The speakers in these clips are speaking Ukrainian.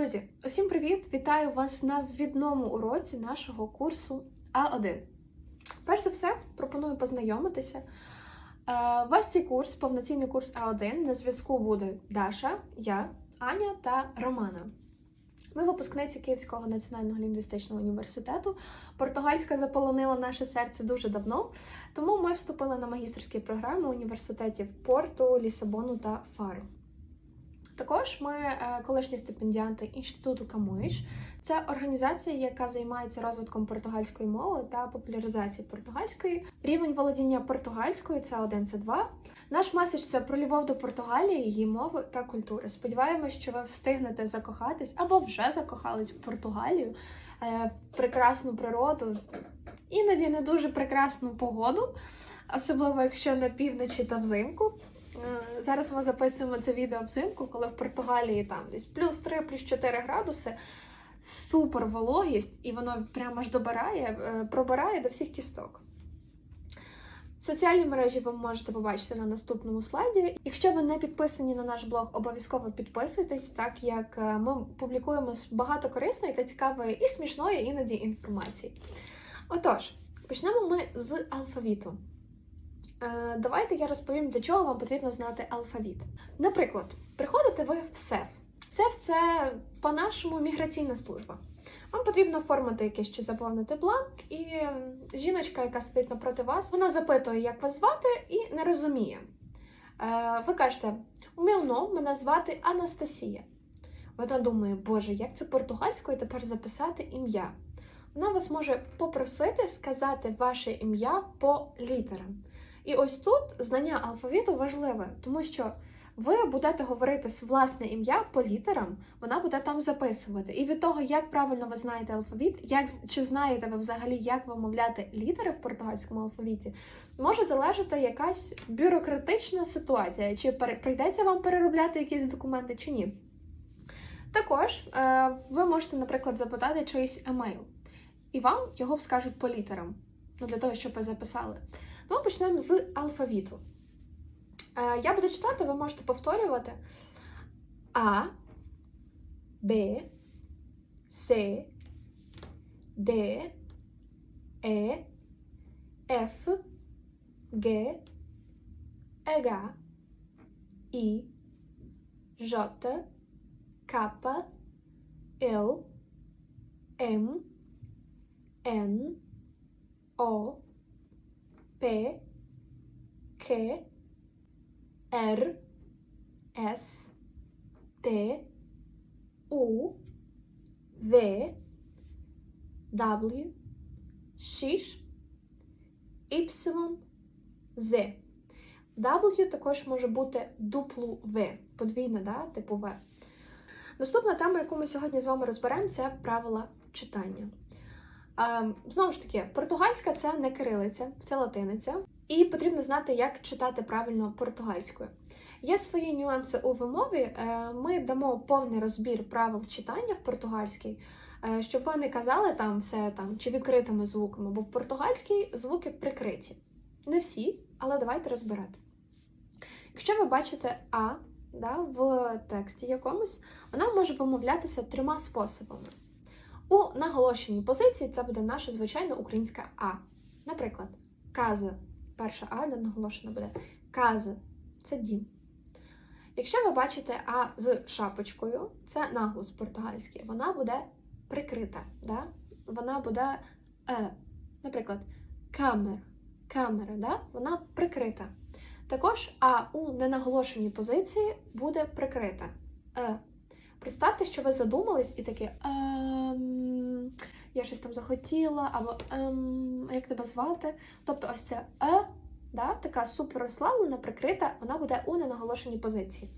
Друзі, усім привіт! Вітаю вас на відному уроці нашого курсу А1. Перш за все, пропоную познайомитися. Е, Весь цей курс, повноцінний курс А1, на зв'язку буде Даша, я, Аня та Романа. Ми випускниці Київського національного лінгвістичного університету. Португальська заполонила наше серце дуже давно, тому ми вступили на магістерські програми університетів Порту, Лісабону та Фару. Також ми е, колишні стипендіанти Інституту Камуїш. Це організація, яка займається розвитком португальської мови та популяризацією португальської. Рівень володіння португальською це 1 це 2 Наш меседж це про любов до Португалії, її мови та культури. Сподіваємось, що ви встигнете закохатись або вже закохались в Португалію, е, в прекрасну природу, іноді не дуже прекрасну погоду, особливо якщо на півночі та взимку. Е, Зараз ми записуємо це відео взимку, коли в Португалії там десь плюс 3, плюс 4 градуси. Супер вологість, і воно прямо ж добирає, е, пробирає до всіх кісток. Соціальні мережі ви можете побачити на наступному слайді. Якщо ви не підписані на наш блог, обов'язково підписуйтесь, так як е, ми публікуємо багато корисної та цікавої і смішної іноді інформації. Отож, почнемо ми з алфавіту. Е, Давайте я розповім, для чого вам потрібно знати алфавіт. Наприклад, приходите ви в СЕФ. СЕФ це по-нашому міграційна служба. Вам потрібно оформити якийсь чи заповнити бланк, і жіночка, яка сидить напроти вас, вона запитує, як вас звати, і не розуміє. Е, Ви кажете, у Мілно мене звати Анастасія. Вона думає, Боже, як це португальською тепер записати ім'я? Вона вас може попросити сказати ваше ім'я по літерам. І ось тут знання алфавіту важливе, тому що ви будете говорити власне ім'я по літерам, вона буде там записувати. І від того, як правильно ви знаєте алфавіт, як чи знаєте ви взагалі, як вимовляти літери в португальському алфавіті, може залежати якась бюрократична ситуація, чи прийдеться вам переробляти якісь документи, чи ні. Також е, ви можете, наприклад, запитати чийсь емейл, і вам його скажуть по літерам, ну, для того, щоб ви записали. Ну, почнемо з алфавіту. Е, я буду читати, ви можете повторювати А, Б, С, Д, Е, Ф, Г, H, I, J, K, L, M, N, O, P, Q, R, S, T, U, V, W, X, Y, Z. W також може бути дуплу В, подвійне, да? типу В. Наступна тема, яку ми сьогодні з вами розберемо, це правила читання. Знову ж таки, португальська це не кирилиця, це латиниця. І потрібно знати, як читати правильно португальською. Є свої нюанси у вимові. Е, Ми дамо повний розбір правил читання в португальській, е, щоб ви не казали там все там чи відкритими звуками, бо в португальській звуки прикриті. Не всі, але давайте розбирати. Якщо ви бачите А да, в тексті якомусь, вона може вимовлятися трьома способами. У наголошеній позиції це буде наша звичайна українська А. Наприклад, каза. Перша А, де наголошена буде каза. Це дім. Якщо ви бачите А з шапочкою, це наголос португальський, вона буде прикрита. Да? Вона буде е. Наприклад, камера. Камера, да? вона прикрита. Також А у ненаголошеній позиції буде прикрита. Е. Представте, що ви задумались і таке ем, я щось там захотіла, або ем, як тебе звати? Тобто ось це е, да, така супер розслаблена, прикрита, вона буде у ненаголошеній позиції.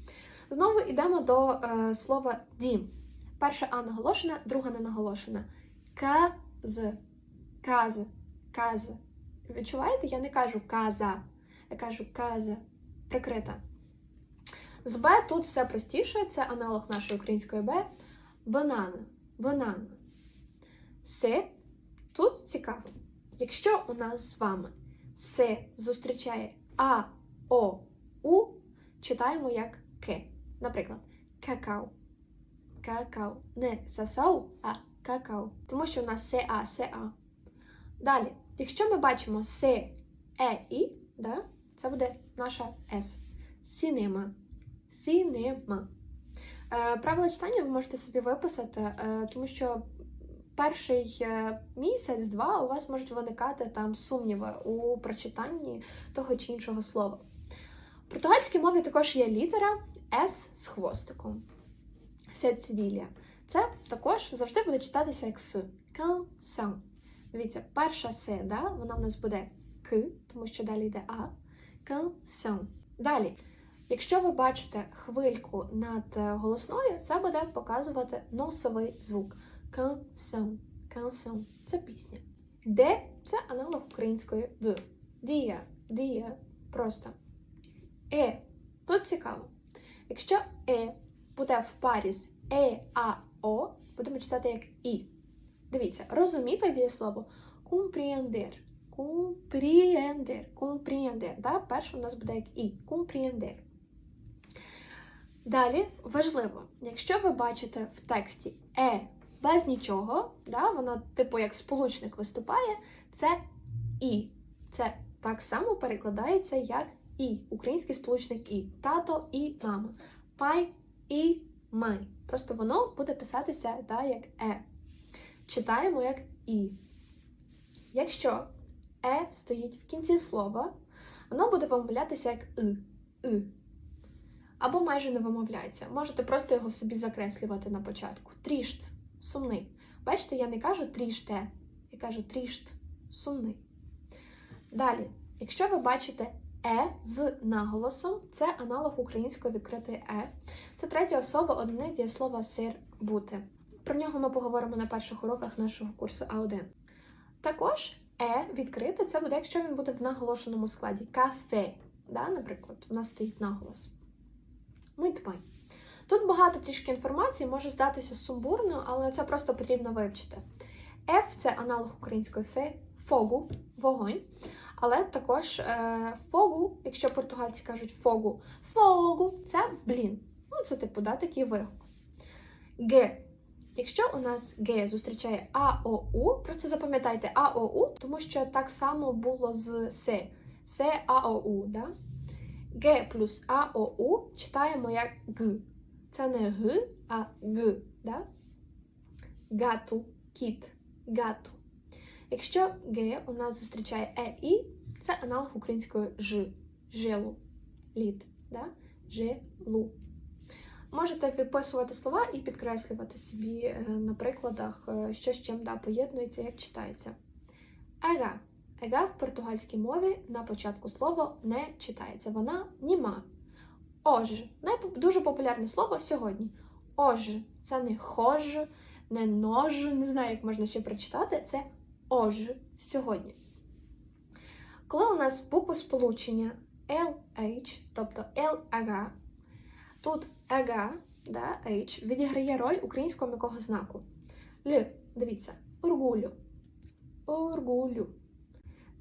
Знову йдемо до е, слова дім. Перша А наголошена, друга не наголошена. Каз, каз, каз. Відчуваєте? Я не кажу каза, я кажу каза, прикрита. З Б тут все простіше, це аналог нашої української Б. Банана. Банана. С. Тут цікаво. Якщо у нас з вами С зустрічає А, О, У, читаємо як К. Наприклад, какао. какао. Не сасау, а какао. Тому що у нас се а, се а. Далі, якщо ми бачимо се, е, і, да, це буде наша С. Сінема. Сінема. Е, правила читання ви можете собі виписати, е, тому що перший е, місяць-два у вас можуть виникати там сумніви у прочитанні того чи іншого слова. В португальській мові також є літера С з хвостиком. Сецвілія. Це також завжди буде читатися як С. Canção. Дивіться, перша С, да, вона в нас буде К, тому що далі йде А. Canção. Далі. Якщо ви бачите хвильку над е, голосною, це буде показувати носовий звук. Canção. Canção. Це пісня. Де це аналог української Д. Дія. Дія. Просто. Е. Тут цікаво. Якщо е буде в парі з е, а, о, будемо читати як і. Дивіться, розуміти дієслово compreender. Compreender. Compreender. Да? Перше у нас буде як і. Compreender. Далі важливо, якщо ви бачите в тексті е без нічого, да, воно типу як сполучник виступає, це і. Це так само перекладається як і. Український сполучник і. Тато і мама. Пай і май. Просто воно буде писатися да, як е. Читаємо як і. Якщо е стоїть в кінці слова, воно буде вимовлятися як и. и. Або майже не вимовляється. Можете просто його собі закреслювати на початку. Трішт сумний. Бачите, я не кажу тріште, я кажу трішт сумний. Далі, якщо ви бачите е з наголосом, це аналог української відкритої е. Це третя особа одне дієслова сир бути. Про нього ми поговоримо на перших уроках нашого курсу А1. Також е відкрите це буде, якщо він буде в наголошеному складі. Кафе. Да, Наприклад, у нас стоїть наголос. Muito bem. Тут багато трішки інформації, може здатися сумбурно, але це просто потрібно вивчити. F це аналог української фе, фогу, вогонь. Але також е, фогу, якщо португальці кажуть фогу, фогу це блін. Ну, це типу да, такий вигук. Г. Якщо у нас Г зустрічає АОУ, просто запам'ятайте АОУ, тому що так само було з С. С АОУ. Да? Г плюс АОУ читаємо як Г. Це не Г, а Г. Да? Гату, кіт, гату. Якщо Г у нас зустрічає Е І, це аналог української Ж. Жилу. Лід. Да? Жилу. Можете виписувати слова і підкреслювати собі е, на прикладах, е, що з чим да, поєднується, як читається. Ега. Ега в португальській мові на початку слова не читається. Вона німа. Ож. Дуже популярне слово сьогодні. Ож. Це не хож, не нож, не знаю, як можна ще прочитати. Це ож сьогодні. Коли у нас буква сполучення LH, тобто LH, тут ега, да, H, відіграє роль українського м'якого знаку. Л, дивіться, оргулю. Оргулю.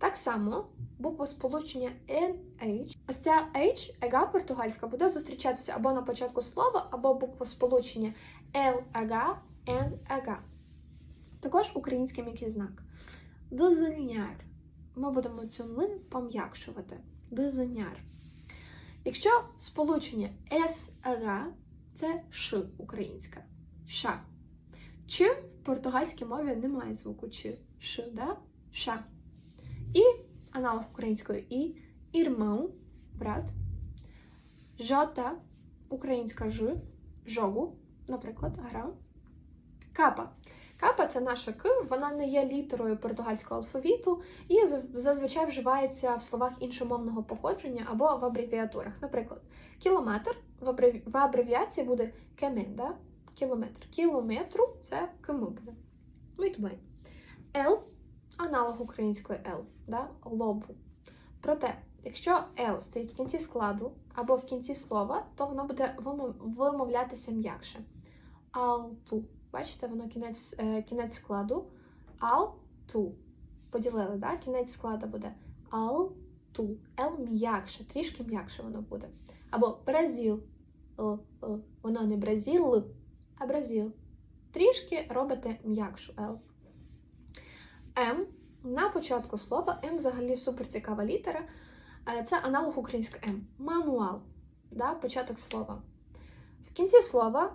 Так само буква сполучення NH. Ось ця H, ега португальська, буде зустрічатися або на початку слова, або буква сполучення L, ега, N, ега. Також український м'який знак. Дизельняр. Ми будемо цю ли пом'якшувати. Дизельняр. Якщо сполучення С, ега, це Ш українська. Ша. Ч в португальській мові немає звуку Ч. Ш, да? Ша. І аналог української І, ірмау, брат. Жота, українська Ж, жогу, наприклад, гра. Капа. Капа це наша К, вона не є літерою португальського алфавіту і зазвичай вживається в словах іншомовного походження або в абревіатурах. Наприклад, кілометр в, абреві... в абревіації буде кемен, да? кілометр. Кілометру це км буде. Muito bem. L аналог української L, да? лобу. Проте, якщо L стоїть в кінці складу або в кінці слова, то воно буде вимовлятися м'якше. Алту. Бачите, воно кінець, е, кінець складу. Алту. Поділили, да? кінець складу буде алту. Л м'якше, трішки м'якше воно буде. Або Бразил. Л, Л. Воно не Бразил, а Бразил. Трішки робите м'якшу L. М. На початку слова М взагалі супер цікава літера. Е, Це аналог української М. Мануал. Да? Початок слова. В кінці слова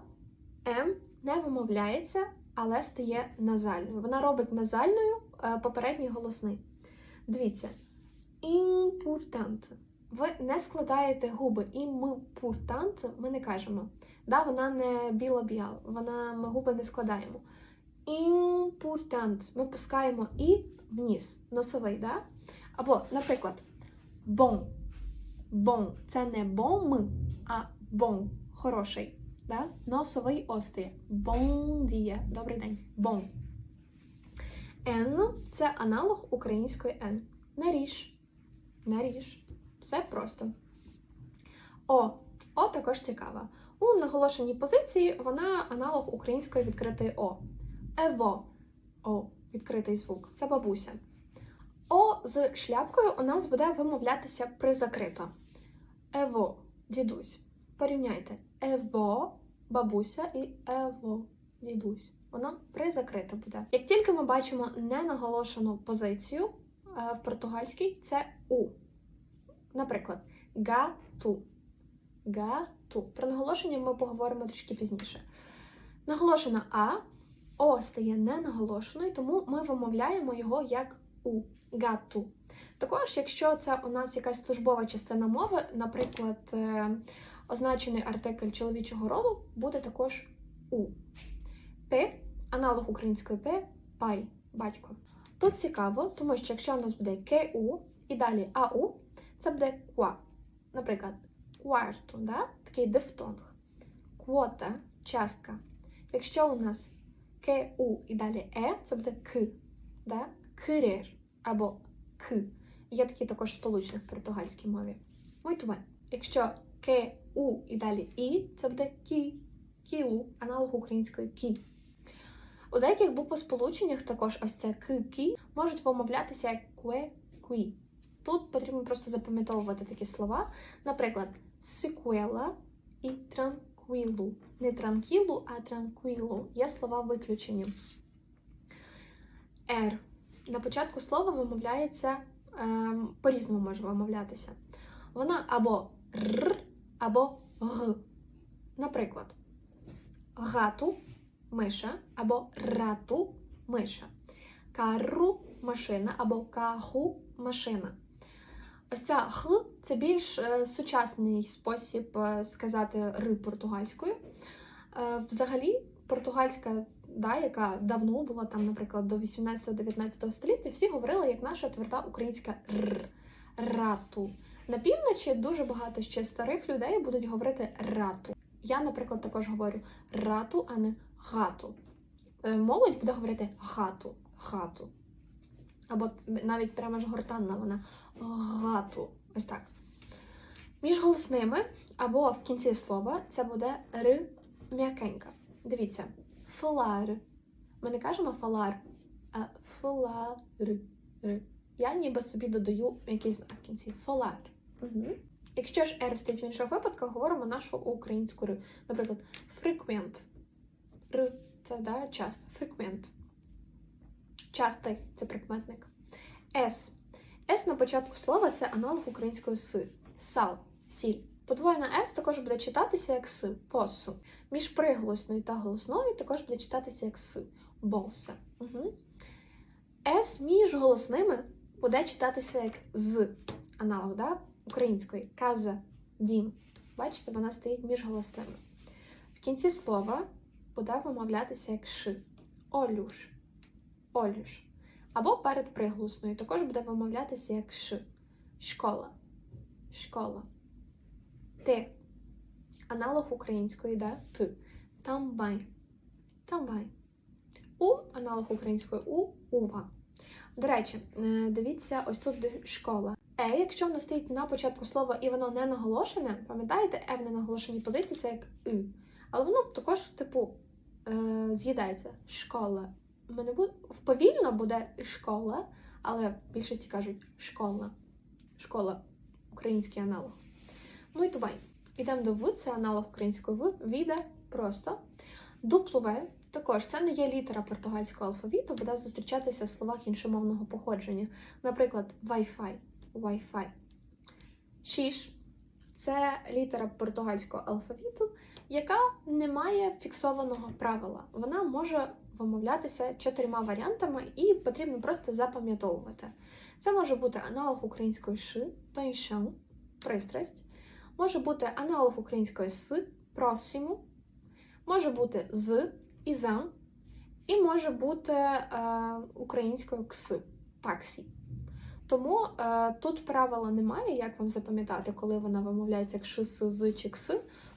М не вимовляється, але стає назальною. Вона робить назальною е, попередній голосний. Дивіться. Імпуртант. Ви не складаєте губи. Імпуртант ми не кажемо. Да, вона не біла-біал, вона ми губи не складаємо. Імпуртант. Ми пускаємо і вниз, носовий, да? Або, наприклад, бон. Бон. Це не бом, а бон. Хороший. Да? Носовий остає. Бон діє. Добрий день. Бон. Н це аналог української Н. Наріж. Наріж. Все просто. О. О також цікава. У наголошеній позиції вона аналог української відкритої О. Ево. О, відкритий звук. Це бабуся. О з шляпкою у нас буде вимовлятися призакрито. Ево, дідусь. Порівняйте. Ево, бабуся і ево, дідусь. Воно призакрите буде. Як тільки ми бачимо ненаголошену позицію е, в португальській, це у. Наприклад, гату. Гату. Про наголошення ми поговоримо трішки пізніше. Наголошена А, О стає ненаголошеною, тому ми вимовляємо його як у гату. Також, якщо це у нас якась службова частина мови, наприклад, е, означений артикль чоловічого роду, буде також у. П, аналог української П, пай, батько. Тут цікаво, тому що якщо у нас буде КУ і далі АУ, це буде ква. Наприклад, кварту, да? такий дифтонг. Квота, частка. Якщо у нас КУ і далі Е, це буде К. Да? Кирир або К. Є такі також сполучник в португальській мові. Muito. Якщо КУ і далі І, це буде кі. Кілу, аналог української кі. У деяких буквосполученнях також ось це к кі можуть вимовлятися як кве кві. Тут потрібно просто запам'ятовувати такі слова. Наприклад, сикуела і транквілу. Не транкілу, а транквілу. Є слова виключені. Р. На початку слова вимовляється ем, по-різному може вимовлятися. Вона або р, або г. Наприклад, гату миша або рату миша. Кару машина або каху машина. Ось ця х це більш е, сучасний спосіб е, сказати ри португальською. Е, взагалі, португальська, да, яка давно була там, наприклад, до 18-19 століття, всі говорили як наша тверда українська р рату. На півночі дуже багато ще старих людей будуть говорити рату. Я, наприклад, також говорю рату, а не гату. Молодь буде говорити гату, гату. Або навіть прямо ж гортанна вона гату. Ось так. Між голосними або в кінці слова це буде р м'якенька. Дивіться, фолар. Ми не кажемо фалар, а фолар. Я ніби собі додаю якийсь знак в кінці. Фолар. Угу. Якщо ж R стоїть в інших випадках, говоримо нашу українську р. Наприклад, frequent. Р це да, часто. Frequent. Частий це прикметник. S. S на початку слова це аналог української с. Сал, сіль. Подвоєна S також буде читатися як с, посу. Між приголосною та голосною також буде читатися як с, болса. Угу. S між голосними буде читатися як з, аналог да? української. Каза, дім. Бачите, вона стоїть між голосними. В кінці слова буде вимовлятися як ш. Олюш. Олюш. Або перед приголосною також буде вимовлятися як ш. Школа. Школа. Ти. Аналог української, да? Т. Тамбай. Тамбай. У аналог української у ува. До речі, е, дивіться, ось тут школа. Е, якщо воно стоїть на початку слова і воно не наголошене, пам'ятаєте, е в ненаголошеній позиції це як и. Але воно також, типу, е, з'їдається. Школа. Мене буде повільно буде школа, але в більшості кажуть школа. Школа український аналог. Bem. Ідемо до В, це аналог української В. Віде просто. W також це не є літера португальського алфавіту, буде зустрічатися в словах іншомовного походження. Наприклад, Wi-Fi. Wi-Fi. Шіш це літера португальського алфавіту, яка не має фіксованого правила. Вона може вимовлятися чотирма варіантами, і потрібно просто запам'ятовувати. Це може бути аналог української ши, пейшон, пристрасть, може бути аналог української с, просіму, може бути з і зам, і може бути е, українською кс, таксі. Тому е, тут правила немає, як вам запам'ятати, коли вона вимовляється як ши, с, з чи кс.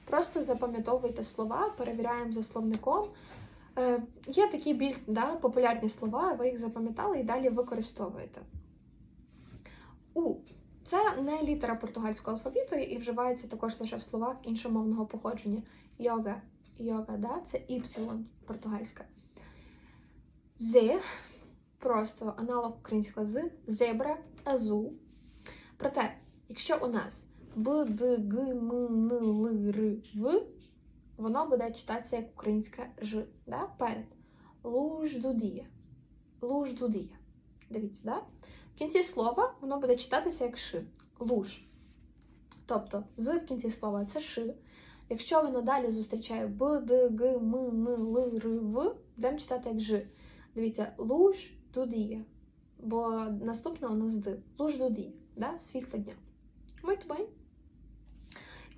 Просто запам'ятовуйте слова, перевіряємо за словником. Е, є такі більш да, популярні слова, ви їх запам'ятали і далі використовуєте. У це не літера португальського алфавіту і вживається також лише в словах іншомовного походження. Йога, йога, да? це Y португальська. З просто аналог українського з, зебра, азу. Проте, якщо у нас Б, Д, Г, М, Н, Л, Р, В, воно буде читатися як українська Ж, да? перед. Луждудія. Луждудія. Дивіться, да? Кінці слова воно буде читатися як ши. Луж. Тобто з в кінці слова це ши. Якщо воно далі зустрічає Б, Д, Г, М, Н, Л, Р, В, будемо читати як Ж. Дивіться, луж дудіє. Бо наступне у нас Д. Луж дудіє. Да? Світло дня. Bem.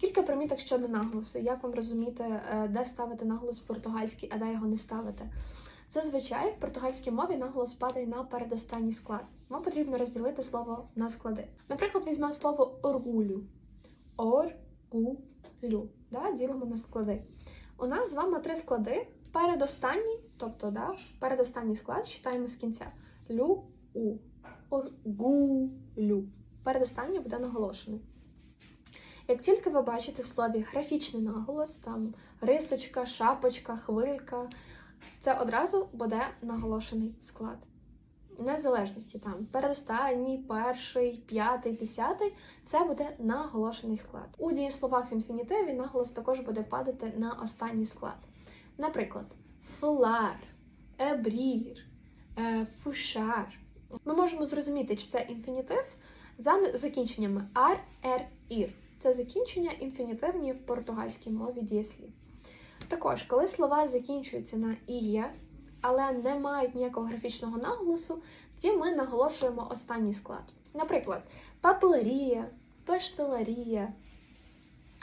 Кілька приміток щодо наголосу. Як вам розуміти, е, де ставити наголос в португальській, а де його не ставити? Зазвичай в португальській мові наголос падає на передостанній склад. Вам потрібно розділити слово на склади. Наприклад, візьмемо слово оргулю. Оргулю. Да? Ділимо на склади. У нас з вами три склади. Передостанній, тобто да, передостанній склад читаємо з кінця. Лю у. Оргулю. Передостанній буде наголошений. Як тільки ви бачите в слові графічний наголос, там рисочка, шапочка, хвилька, це одразу буде наголошений склад. Незалежності там передостанній, перший, п'ятий, десятий це буде наголошений склад. У дієсловах в інфінітиві наголос також буде падати на останній склад. Наприклад, фулар, ебрір, е, фушар. Ми можемо зрозуміти, чи це інфінітив за закінченнями ар, ер, ір. Це закінчення інфінітивні в португальській мові дієслів. Також, коли слова закінчуються на іє, але не мають ніякого графічного наголосу, тоді ми наголошуємо останній склад. Наприклад, папелерія, пештеларія.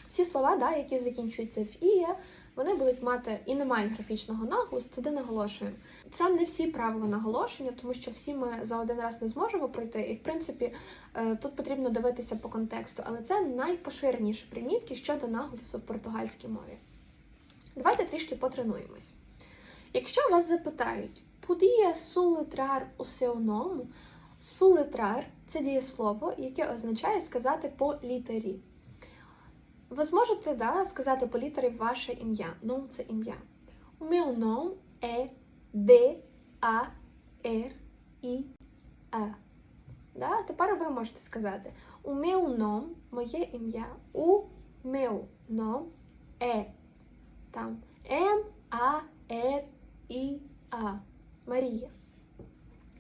Всі слова, да, які закінчуються в іє, вони будуть мати і не мають графічного наголосу, туди наголошуємо. Це не всі правила наголошення, тому що всі ми за один раз не зможемо пройти. І, в принципі, е, тут потрібно дивитися по контексту, але це найпоширеніші примітки щодо наголосу в португальській мові. Давайте трішки потренуємось. Якщо вас запитають, soletrar o seu nome? Soletrar – це дієслово, яке означає сказати по літері. Ви зможете да, сказати по літері ваше ім'я. Ном це ім'я. Meu nome é D A R I A. Да? Тепер ви можете сказати У meu nome – моє ім'я. У meu nome é там М А Р І А. Марія.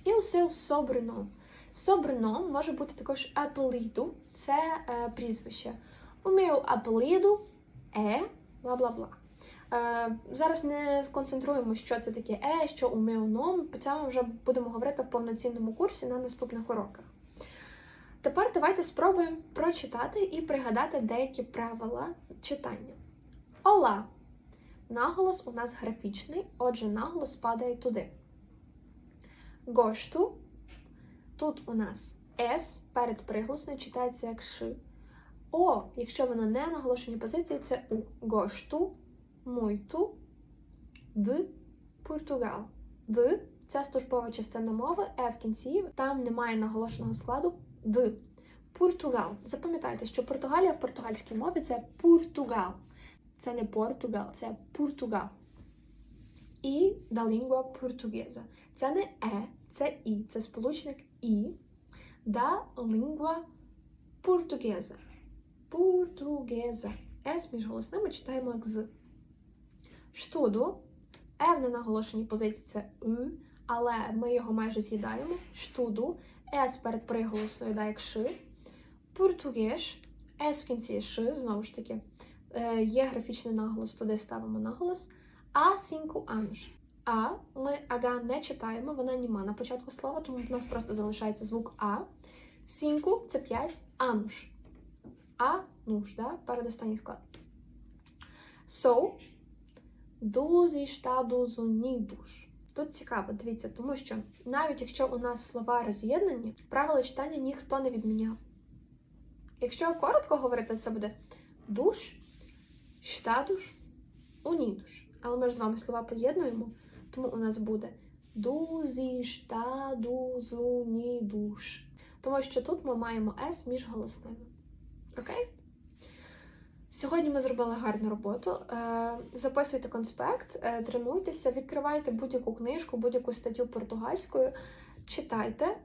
І у seu sobrenome. Може бути також apelido, це е, прізвище. У meu apelido é бла-бла-бла. Е, зараз не сконцентруємо, що це таке е, що у meu. Про це ми вже будемо говорити в повноцінному курсі на наступних уроках. Тепер давайте спробуємо прочитати і пригадати деякі правила читання. Ола. Наголос у нас графічний, отже, наголос падає туди. Гошту. Тут у нас С перед приголосною читається як Ш. О, якщо воно не наголошені позиції, це У. Гошту, муйту, Д, Португал. Д це службова частина мови, Е в кінці, там немає наголошеного складу Д. Португал. Запам'ятайте, що Португалія в португальській мові це Португал. Це не Португал, це Португал. І да лінгва португеза. Це не Е, це І, це сполучник І. Да лінгва португеза. Португеза. С між голосними читаємо як з. Штодо Е в ненаголошеній позиції це «ü», але ми його майже з'їдаємо. Штуду. С перед приголосною да, як ши. Португеш. С в кінці ши, знову ж таки. Е, є графічний наголос, туди ставимо наголос. А сінку ануш. А ми ага не читаємо, вона німа на початку слова, тому в нас просто залишається звук А. Сінку це 5, ануш. А нуш, да? передостанній склад. So, dos Estados Unidos. Тут цікаво, дивіться, тому що навіть якщо у нас слова роз'єднані, правила читання ніхто не відміняв. Якщо коротко говорити, це буде душ, штадуш, унідуш. Але ми ж з вами слова поєднуємо, тому у нас буде дузі штадузунідуш. Тому що тут ми маємо С між голосними. Окей? Сьогодні ми зробили гарну роботу. Е, Записуйте конспект, е, тренуйтеся, відкривайте будь-яку книжку, будь-яку статтю португальською, читайте,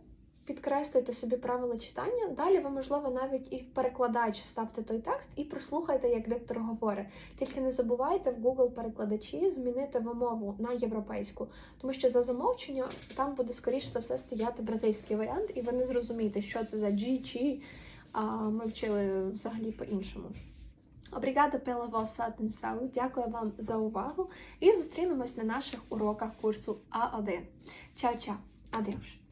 підкреслюйте собі правила читання. Далі ви, можливо, навіть і в перекладач вставте той текст і прослухайте, як диктор говорить. Тільки не забувайте в Google перекладачі змінити вимову на європейську, тому що за замовчення там буде скоріше за все стояти бразильський варіант, і ви не зрозумієте, що це за G, чи а ми вчили взагалі по-іншому. Obrigada pela vossa atenção. Дякую вам за увагу і зустрінемось на наших уроках курсу А1. Чао-чао. Адеуш.